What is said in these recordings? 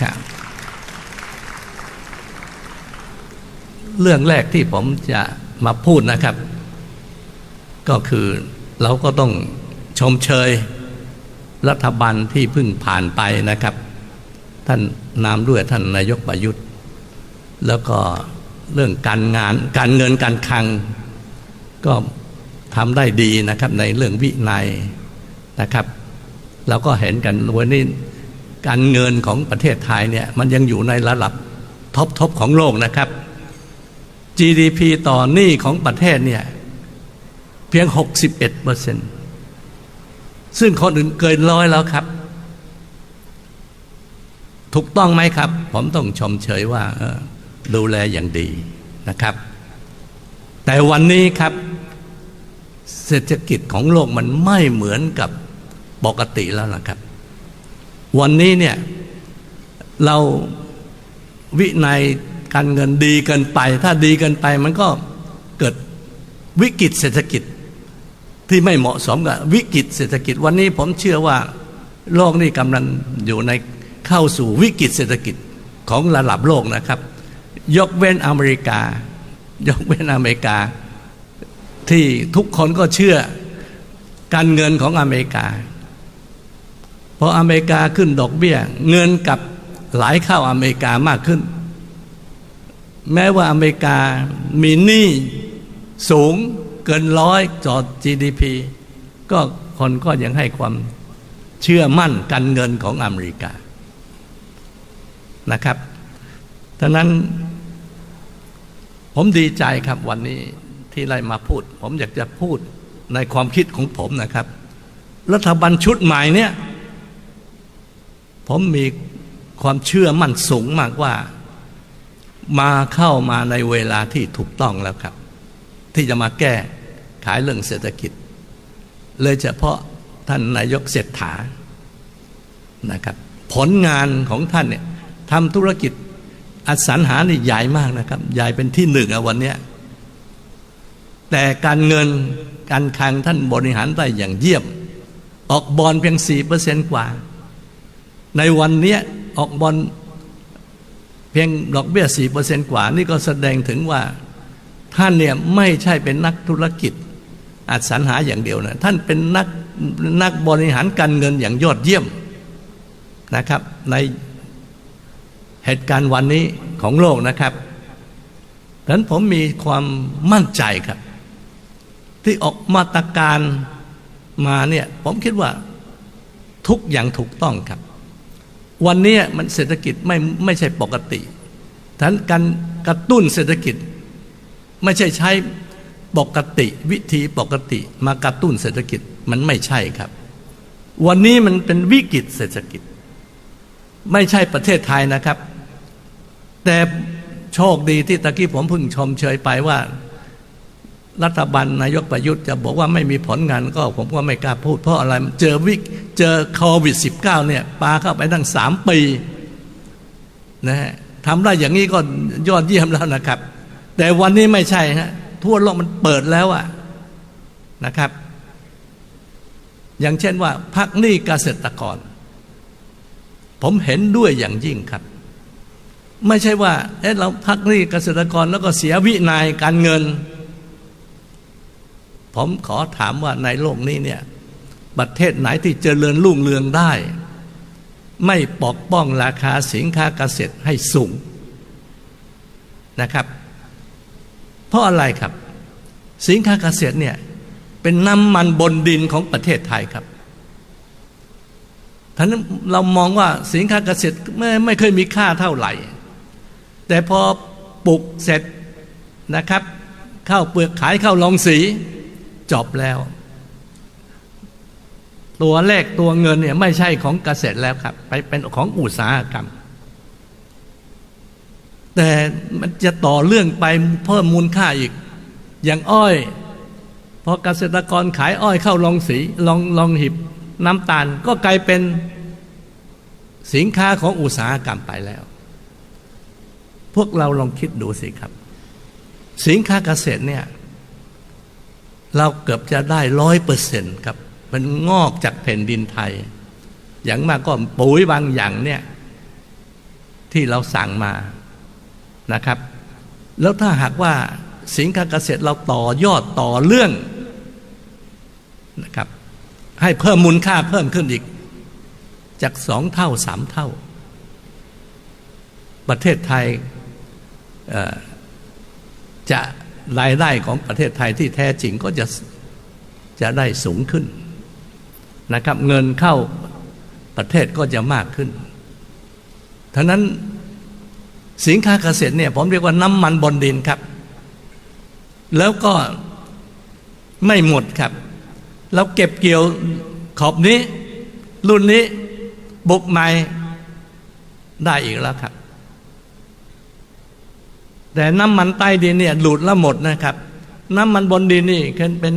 ครับเรื่องแรกที่ผมจะมาพูดนะครับ ก็คือเราก็ต้องชมเชยรัฐบาลที่เพิ่งผ่านไปนะครับ ท่านนามด้วยท่านนายกประยุทธ์ แล้วก็เรื่องการงานการเงินการคลัง ก็ทำได้ดีนะครับในเรื่องวินัยนะครับ เราก็เห็นกันวันนี้ การเงินของประเทศไทยเนี่ยมันยังอยู่ในระดับท็อปทอของโลกนะครับ GDP ต่อหนี้ของประเทศเนี่ยเพียง 61เปอร์เซ็นต์ซึ่งคนอื่นเกินร้อยแล้วครับ ถูกต้องไหมครับ ผมต้องชมเชยว่าดูแลอย่างดีนะครับ แต่วันนี้ครับ เศรษฐกิจของโลกมันไม่เหมือนกับปกติแล้วนะครับ วันนี้เนี่ยเราวินัยการเงินดีเกินไป ถ้าดีเกินไปมันก็เกิดวิกฤตเศรษฐกิจที่ไม่เหมาะสมกับวิกฤตเศรษฐกิจ วันนี้ผมเชื่อว่าโลกนี้กำลังอยู่ในเข้าสู่วิกฤตเศรษฐกิจของระดับโลกนะครับ ยกเว้นอเมริกา ยกเว้นอเมริกา ที่ทุกคนก็เชื่อการเงินของอเมริกา พออเมริกาขึ้นดอกเบี้ย เงินกับไหลเข้าอเมริกามากขึ้น แม้ว่าอเมริกามีหนี้สูงเกินร้อยจอด GDP ก็คนก็ยังให้ความเชื่อมั่นการเงินของอเมริกานะครับดังนั้นผมดีใจครับวันนี้ที่ได้มาพูด ผมอยากจะพูดในความคิดของผมนะครับ รัฐบาลชุดใหม่เนี่ย ผมมีความเชื่อมั่นสูงมากว่า มาเข้ามาในเวลาที่ถูกต้องแล้วครับ ที่จะมาแก้ขายเรื่องเศรษฐกิจ เลยเฉพาะท่านนายกเศรษฐานะครับ ผลงานของท่านเนี่ยทำธุรกิจอสังหานี่ใหญ่มากนะครับ ใหญ่เป็นที่หนึ่งอะวันเนี้ยแต่การเงินการคลังท่านบริหารได้อย่างเยี่ยม ออกบอลเพียงสี่เปอร์เซนต์กว่า ในวันนี้ออกบอลเพียงดอกเบี้ยสี่เปอร์เซนต์กว่า นี่ก็แสดงถึงว่า ท่านเนี่ยไม่ใช่เป็นนักธุรกิจ อาจสังหาอย่างเดียวนะท่านเป็นนักนักบริหารการเงินอย่างยอดเยี่ยมนะครับ ในเหตุการณ์วันนี้ของโลกนะครับดังนั้นผมมีความมั่นใจครับ ที่ออกมาตรการมาเนี่ยผมคิดว่าทุกอย่างถูกต้องครับ วันนี้มันเศรษฐกิจไม่ไม่ใช่ปกติดังนั้นการกระตุ้นเศรษฐกิจ ไม่ใช่ใช้ปกติวิธีปกติ มากระตุ้นเศรษฐกิจมันไม่ใช่ครับ วันนี้มันเป็นวิกฤตเศรษฐกิจ ไม่ใช่ประเทศไทยนะครับ แต่โชคดีที่ตะกี้ผมพิ่งชมเชยไปว่า รัฐบาลนายกประยุทธ์จะบอกว่าไม่มีผลงานก็ผมก็ไม่กล้าพูด เพราะอะไรเจอวิกเจอโควิด -19 เนี่ยปาเข้าไปตั้งสามปีนะฮะทำได้อย่างนี้ก็ยอดเยี่ยมแล้วนะครับ แต่วันนี้ไม่ใช่ฮะทั่วโลกมันเปิดแล้วอะนะครับ อย่างเช่นว่าพักหนี้เกษตรกร ผมเห็นด้วยอย่างยิ่งครับ ไม่ใช่ว่าเอ๊ะเราพักหนี้เกษตรกรแล้วก็เสียวินัยการเงิน ผมขอถามว่าในโลกนี้เนี่ยประเทศไหนที่เจริญรุ่งเรืองได้ ไม่ปกป้องราคาสินค้าเกษตรให้สูงนะครับ เพราะอะไรครับ สินค้าเกษตรเนี่ยเป็นน้ำมันบนดินของประเทศไทยครับท่านเรามองว่าสินค้าเกษตรไม่ไม่เคยมีค่าเท่าไหร่ แต่พอปลูกเสร็จนะครับ เข้าเปลือกขายเข้าลงสี จบแล้ว ตัวแรกตัวเงินเนี่ยไม่ใช่ของเกษตรแล้วครับ ไปเป็นของอุตสาหกรรม แต่มันจะต่อเรื่องไปเพิ่มมูลค่าอีก อย่างอ้อยพอเกษตรกรขายอ้อยเข้าลองสีลองลองหิบน้ำตาลก็กลายเป็นสินค้าของอุตสาหกรรมไปแล้ว พวกเราลองคิดดูสิครับ สินค้าเกษตรเนี่ย เราเกือบจะได้ร้อยเปอร์เซ็นต์ครับ มันงอกจากแผ่นดินไทย อย่างมากก็ปุ๋ยบางอย่างเนี่ยที่เราสั่งมานะครับ แล้วถ้าหากว่าสินค้าเกษตรเราต่อยอดต่อเรื่องนะครับ ให้เพิ่มมูลค่าเพิ่มขึ้นอีก จากสองเท่าสามเท่า ประเทศไทยจะ รายได้ของประเทศไทยที่แท้จริงก็จะจะได้สูงขึ้นนะครับ เงินเข้าประเทศก็จะมากขึ้นทั้งนั้นสินค้าเกษตรเนี่ยผมเรียกว่าน้ำมันบนดินครับ แล้วก็ไม่หมดครับ เราเก็บเกี่ยวขอบนี้ รุ่นนี้บุกใหม่ได้อีกแล้วครับ แต่น้ำมันใต้ดินเนี่ยหลุดแล้วหมดนะครับ น้ำมันบนดินนี่เป็น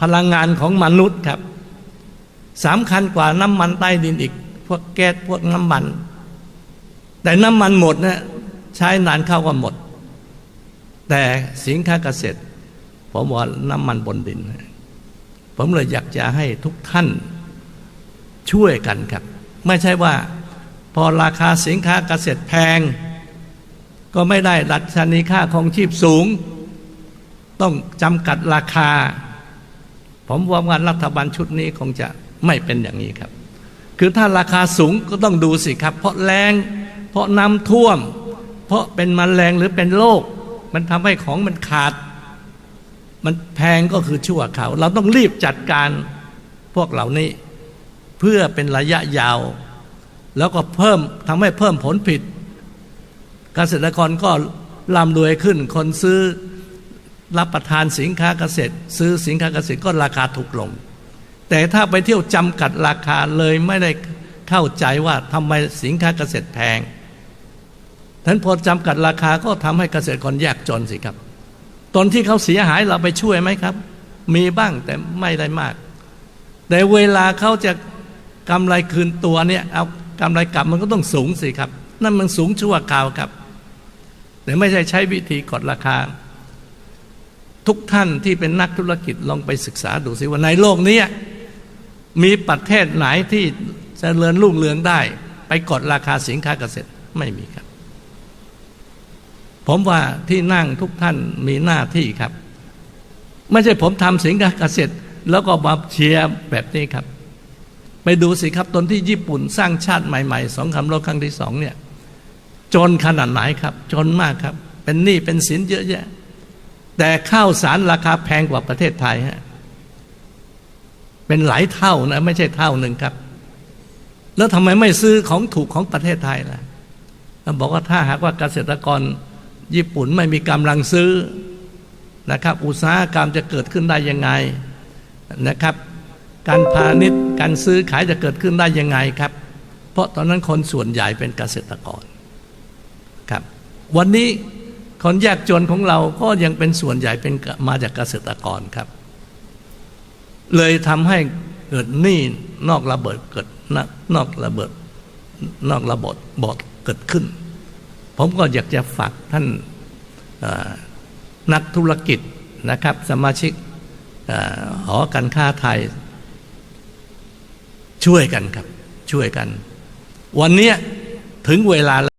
พลังงานของมนุษย์ครับสำคัญกว่าน้ำมันใต้ดินอีก พวกแก๊สพวกน้ำมัน แต่น้ำมันหมดนะใช้นานเข้าก็หมด แต่สินค้าเกษตร ผมว่าน้ำมันบนดิน ผมเลยอยากจะให้ทุกท่านช่วยกันครับ ไม่ใช่ว่า พอราคาสินค้าเกษตรแพง ก็ไม่ได้ดัชนีค่าของชีพสูง ต้องจำกัดราคา ผมว่าว่ารัฐบาลชุดนี้คงจะไม่เป็นอย่างนี้ครับ คือถ้าราคาสูงก็ต้องดูสิครับ เพราะแรงเพราะน้ำท่วม เพราะเป็นมแมลงหรือเป็นโรคมันทำให้ของมันขาด มันแพงก็คือชั่วคราเราต้องรีบจัดการพวกเหล่านี้ เพื่อเป็นระยะยาว แล้วก็เพิ่มทำให้เพิ่มผลผลิต เกษตรกรก็ร่ำรวยขึ้น คนซื้อรับประทานสินค้าเกษตร ซื้อสินค้าเกษตรก็ราคาถูกลง แต่ถ้าไปเที่ยวจำกัดราคาเลยไม่ได้เข้าใจว่าทำไมสินค้าเกษตรแพงท่านพอจำกัดราคาก็ทำให้เกษตรกรยากจนสิครับตอนที่เขาเสียหายเราไปช่วยไหมครับ มีบ้างแต่ไม่ได้มาก แต่เวลาเขาจะกำไรคืนตัวเนี่ยเอากำไรกลับมันก็ต้องสูงสิครับ นั่นมันสูงชั่วคราวครับ แต่ไม่ใช่ใช้วิธีกดราคา ทุกท่านที่เป็นนักธุรกิจลองไปศึกษาดูสิว่าในโลกนี้มีประเทศไหนที่จเจริญรุ่งเรืองได้ ไปกดราคาสินค้าเกษตรไม่มีครับ ผมว่าที่นั่งทุกท่านมีหน้าที่ครับ ไม่ใช่ผมทำสินค้าเกษตร แล้วก็มาเชียร์แบบนี้ครับ ไปดูสิครับตอนที่ญี่ปุ่นสร้างชาติใหม่ๆสองคำโลกครั้งที่สองเนี่ย จนขนาดไหนครับ จนมากครับ เป็นหนี้เป็นสินเยอะแยะ แต่ข้าวสารราคาแพงกว่าประเทศไทยฮะเป็นหลายเท่านะ ไม่ใช่เท่าหนึ่งครับ แล้วทำไมไม่ซื้อของถูกของประเทศไทยล่ะบอกว่าถ้าหากว่าเกษตรกรญี่ปุ่นไม่มีกำลังซื้อนะครับ อุตสาหกรรมจะเกิดขึ้นได้ยังไงนะครับ การพาณิชย์การซื้อขายจะเกิดขึ้นได้ยังไงครับ เพราะตอนนั้นคนส่วนใหญ่เป็นเกษตรกร ครับวันนี้คนยากจนของเราก็ยังเป็นส่วนใหญ่เป็นมาจากเกษตรกรครับ เลยทำให้เกิดหนี้นอกระเบิดเกิดนอกระเบิดนอกระบบบอดเกิดขึ้น ผมก็อยากจะฝากท่านนักธุรกิจนะครับ สมาชิกหอการค้าไทย ช่วยกันครับ ช่วยกัน วันนี้ถึงเวลา